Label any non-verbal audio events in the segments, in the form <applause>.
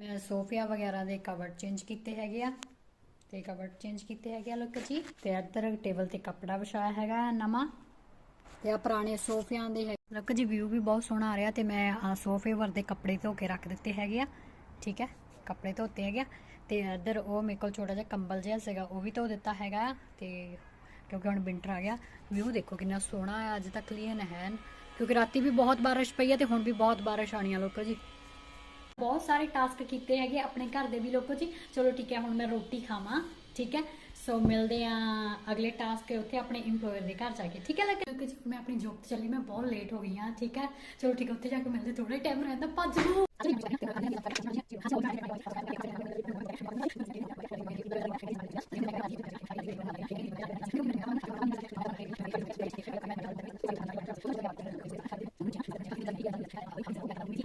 ਮੈਂ ਸੋਫਿਆ ਵਗੈਰਾ ਦੇ ਕਵਰ ਚੇਂਜ ਕੀਤੇ ਹੈਗੇ ਆ। ਤੇ ਕਵਰ ਚੇਂਜ ਕੀਤੇ ਹੈਗੇ ਆ ਲੁੱਕ ਜੀ। ਤੇ ਇੱਧਰ ਟੇਬਲ ਤੇ ਕੱਪੜਾ ਵਿਛਾਇਆ ਹੈਗਾ ਨਵਾਂ। ਤੇ ਆ ਪੁਰਾਣੇ ਸੋਫਿਆਂ ਦੇ ਹੈ ਲੁੱਕ ਜੀ ਵਿਊ ਵੀ ਬਹੁਤ ਸੋਹਣਾ ਆ ਰਿਹਾ ਤੇ ਮੈਂ ਆ ਸੋਫੇ ਵਰ ਦੇ ਕੱਪੜੇ ਧੋ ਕੇ ਰੱਖ ਦਿੱਤੇ ਹੈਗੇ ਆ। ਠੀਕ ਹੈ। ਕੱਪੜੇ ਧੋਤੇ ਹੈਗੇ ਆ ਤੇ ਇੱਧਰ ਉਹ ਮੇਰੇ ਕੋਲ ਛੋਟਾ ਜਿਹਾ ਕੰਬਲ ਜਿਹਾ ਸੀਗਾ, ਉਹ ਵੀ ਧੋ ਦਿੱਤਾ ਹੈਗਾ ਆ ਤੇ ਕਿਉਂਕਿ ਹੁਣ ਵਿੰਟਰ ਆ ਗਿਆ, ਵਿਊ ਦੇਖੋ ਕਿੰਨਾ ਸੋਹਣਾ ਹੈ ਅੱਜ ਤੱਕ ਕਲੀਅਰ ਹੈ ਕਿਉਂਕਿ ਰਾਤੀ ਵੀ ਬਹੁਤ ਬਾਰਿਸ਼ ਪਈ ਹੈ ਤੇ ਹੁਣ ਵੀ ਬਹੁਤ ਬਾਰਿਸ਼ ਆਣੀ ਆ ਲੋਕੋ ਜੀ। ਬਹੁਤ ਸਾਰੇ ਟਾਸਕ ਕੀਤੇ ਹੈਗੇ ਆਪਣੇ ਘਰ ਦੇ ਵੀ ਲੋਕੋ ਜੀ। ਚਲੋ ਠੀਕ ਹੈ, ਹੁਣ ਮੈਂ ਰੋਟੀ ਖਾਵਾਂ, ਠੀਕ ਹੈ। ਸੋ ਮਿਲਦੇ ਆ ਅਗਲੇ ਟਾਸਕ ਤੇ ਉੱਥੇ ਆਪਣੇ EMPLOYER ਦੇ ਘਰ ਜਾ ਕੇ, ਠੀਕ ਹੈ ਲੱਗੇ? ਜੀ ਮੈਂ ਆਪਣੀ ਜੌਬ ਤੇ ਚੱਲੀ, ਮੈਂ ਬਹੁਤ ਲੇਟ ਹੋ ਗਈ ਹਾਂ, ਠੀਕ ਹੈ? ਚਲੋ ਠੀਕ ਹੈ, ਉੱਥੇ ਜਾ ਕੇ ਮਿਲਦੇ ਥੋੜਾ ਟਾਈਮ ਰਹਿੰਦਾ ਭੱਜ ਲੂ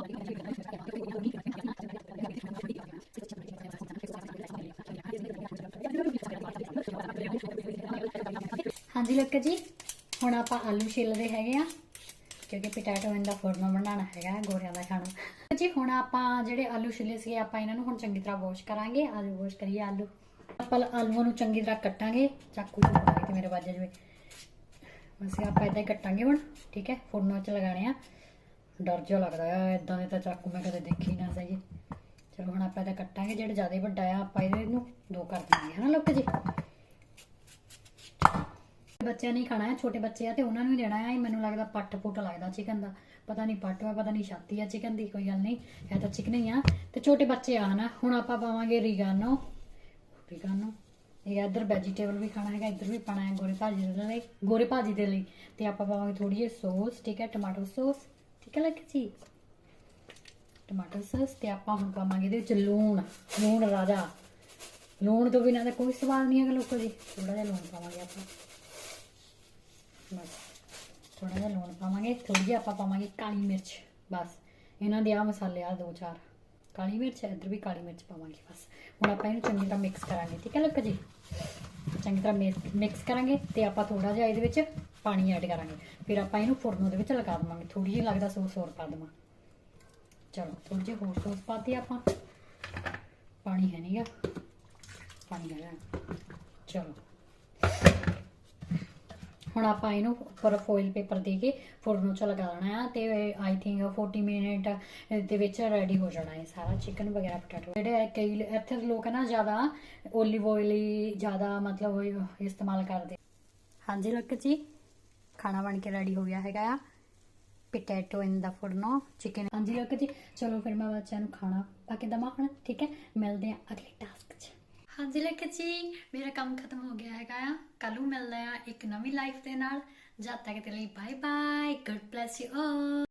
<laughs> ਹਾਂਜੀ ਲੱਕਾ ਜੀ, ਹੁਣ ਆਪਾਂ ਆਲੂ ਛਿੱਲਦੇ ਹੈਗੇ ਆ, ਕਿਉਂਕਿ ਪੋਟੈਟੋ ਇਹਦਾ ਫੁਰਨਾ ਬਣਾਉਣਾ ਹੈਗਾ, ਗੋਰਿਆਂ ਦਾ ਖਾਣਾ। ਜੀ, ਹੁਣ ਆਪਾਂ ਜਿਹੜੇ ਆਲੂ ਛਿੱਲੇ ਸੀ ਆਪਾਂ ਇਹਨਾਂ ਨੂੰ ਹੁਣ ਚੰਗੀ ਤਰ੍ਹਾਂ ਵਾਸ਼ ਕਰਾਂਗੇ। ਆਲੂ ਵਾਸ਼ ਕਰੀਏ ਆਲੂ। ਆਪਾਂ ਆਲੂਆਂ ਨੂੰ ਚੰਗੀ ਤਰ੍ਹਾਂ ਕੱਟਾਂਗੇ, ਚਾਕੂ ਨਾਲ ਤੇ ਮੇਰੇ ਵੱਜ ਜਵੇ ਬਸ ਆਪਾਂ ਇਦਾਂ ਹੀ ਕੱਟਾਂਗੇ ਹੁਣ, ਠੀਕ ਹੈ? ਫੁਰਨਾਂ 'ਚ ਲਗਾਣੇ ਆ। ਡਰ ਜਿਹਾ ਲੱਗਦਾ ਆ ਇਦਾਂ ਦੇ ਤਾਂ ਚਾਕੂ ਮੈਂ ਕਦੇ ਦੇਖੀ ਨਾ ਸਹੀ ਚਲੋ ਹੁਣ ਆਪਾਂ ਇਹਦਾ ਕੱਟਾਂਗੇ, ਜਿਹੜਾ ਜ਼ਿਆਦਾ ਵੱਡਾ ਆ, ਆਪਾਂ ਇਹਦੇ ਦੋ ਕਰ ਦਿੰਦੇ ਹਾਂ ਨਾ ਲੋਕ ਜੀ? ਬੱਚਿਆਂ ਨੇ ਹੀ ਖਾਣਾ ਹੈ, ਛੋਟੇ ਬੱਚੇ ਆ ਤੇ ਉਹਨਾਂ ਨੂੰ ਹੀ ਦੇਣਾ ਹੈ। ਮੈਨੂੰ ਲੱਗਦਾ ਪੱਟ ਪੁੱਟ ਲੱਗਦਾ ਚਿਕਨ ਦਾ। ਪਤਾ ਨਹੀਂ ਪੱਟ ਹੈ ਪਤਾ ਨਹੀਂ ਛਾਤੀ ਆ ਚਿਕਨ ਦੀ, ਕੋਈ ਗੱਲ ਨਹੀਂ। ਹੈ ਤਾਂ ਚਿਕਨ ਹੀ ਆ। ਤੇ ਛੋਟੇ ਬੱਚੇ ਆ ਹਨਾ ਹੁਣ ਆਪਾਂ ਪਾਵਾਂਗੇ ਰੀਗਾਨੋ ਰੀਗਾਨੋ ਇਹ ਇੱਧਰ ਵੈਜੀਟੇਬਲ ਵੀ ਖਾਣਾ ਹੈਗਾ, ਇੱਧਰ ਵੀ ਪਾਣਾ ਹੈ ਗੋਰੇ ਭਾਜੀ ਦੇ ਲਈ, ਗੋਰੇ ਭਾਜੀ ਦੇ ਲਈ। ਤੇ ਆਪਾਂ ਪਾਵਾਂਗੇ ਥੋੜੀ ਜਿਹੀ ਸੌਸ ਠੀਕ ਹੈ ਟਮਾਟੋ ਸੌਸ ਠੀਕ ਹੈ ਲੱਗੇ ਜੀ? ਟਮਾਟੋ ਸੌਸ ਤੇ ਆਪਾਂ ਹੁਣ ਪਾਵਾਂਗੇ ਇਹਦੇ ਵਿੱਚ ਲੂਣ ਲੂਣ ਰਾਜਾ। ਲੂਣ ਤੋਂ ਬਿਨਾਂ ਤਾਂ ਕੋਈ ਸਵਾਦ ਨਹੀਂ ਹੈਗਾ ਲੋਕੋ ਜੀ ਥੋੜਾ ਜਿਹਾ ਲੂਣ ਪਾਵਾਂਗੇ ਆਪਾਂ। ਬਸ ਥੋੜਾ ਜਿਹਾ ਲੂਣ ਪਾਵਾਂਗੇ ਥੋੜੀ ਜਿਹੀ ਆਪਾਂ ਪਾਵਾਂਗੇ ਕਾਲੀ ਮਿਰਚ, ਬਸ। ਇਹਨਾਂ ਦੇ ਆ ਮਸਾਲੇ ਆ ਦੋ ਚਾਰ। ਕਾਲੀ ਮਿਰਚ, ਇੱਧਰ ਵੀ ਕਾਲੀ ਮਿਰਚ ਪਾਵਾਂਗੇ, ਬਸ। ਹੁਣ ਆਪਾਂ ਇਹਨੂੰ ਚੰਗੀ ਤਰ੍ਹਾਂ ਮਿਕਸ ਕਰਾਂਗੇ, ਠੀਕ ਹੈ ਲੋਕ ਜੀ? ਚੰਗੀ ਤਰ੍ਹਾਂ ਮਿਕਸ ਕਰਾਂਗੇ ਤੇ ਆਪਾਂ ਥੋੜਾ ਜਿਹਾ ਇਹਦੇ ਵਿੱਚ ਪਾਣੀ ਐਡ ਕਰਾਂਗੇ। ਫਿਰ ਆਪਾਂ ਇਹਨੂੰ ਫੁਰਨ ਦੇ ਵਿੱਚ ਲਗਾ ਦੇਵਾਂਗੇ। ਥੋੜੀ ਜਿਹੀ ਲੱਗਦਾ ਸੌਸ ਹੋਰ ਪਾ ਦੇਵਾਂ। ਚਲੋ ਥੋੜੀ ਜਿਹੀ ਹੋਰ ਸੌਸ ਪਾਤੀ ਆਪਾਂ। ਪਾਣੀ ਹੈ ਨਹੀਂਗਾ ਪਾਣੀ ਹੈਗਾ ਚਲੋ। ਹੁਣ ਆਪਾਂ ਇਹਨੂੰ ਉੱਪਰ ਫੋਇਲ ਪੇਪਰ ਦੇ ਕੇ ਫੁਰਨ ਚ ਲਗਾ ਦੇਣਾ ਆ ਤੇ ਆਈ ਥਿੰਕ 40 ਮਿੰਟ ਦੇ ਵਿੱਚ ਰੈਡੀ ਹੋ ਜਾਣਾ ਹੈ ਸਾਰਾ ਚਿਕਨ ਵਗੈਰਾ ਪੋਟੈਟੋ ਜਿਹੜੇ ਕਈ ਇੱਥੇ ਲੋਕ ਨਾ ਜ਼ਿਆਦਾ ਓਲੀਵ ਆਇਲ ਹੀ ਜ਼ਿਆਦਾ ਮਤਲਬ ਇਸਤੇਮਾਲ ਕਰਦੇ। ਹਾਂਜੀ ਲੋਕ ਜੀ, ਖਾਣਾ ਬਣ ਕੇ ਰੈਡੀ ਹੋ ਗਿਆ ਹੈਗਾ ਆ। ਪਟੈਟੋ ਇਨ ਦਾ ਫੁਰਨੋ ਚਿਕਨ ਹਾਂਜੀ ਲੋਕ ਜੀ, ਚਲੋ ਫਿਰ ਮੈਂ ਬੱਚਿਆਂ ਨੂੰ ਖਾਣਾ ਪਾ ਕੇ ਦਵਾਂ ਹੁਣ, ਠੀਕ ਹੈ? ਮਿਲਦੇ ਆ ਅਗਲੇ ਟਾਸਕ 'ਚ। ਹਾਂਜੀ ਲੱਕ ਜੀ, ਮੇਰਾ ਕੰਮ ਖਤਮ ਹੋ ਗਿਆ ਹੈਗਾ ਆ। ਕੱਲ ਮਿਲਦੇ ਆ ਇੱਕ ਨਵੀਂ ਲਾਈਫ ਦੇ ਨਾਲ ਜਦ ਤੱਕ ਦੇ ਲਈ bye bye good bless you all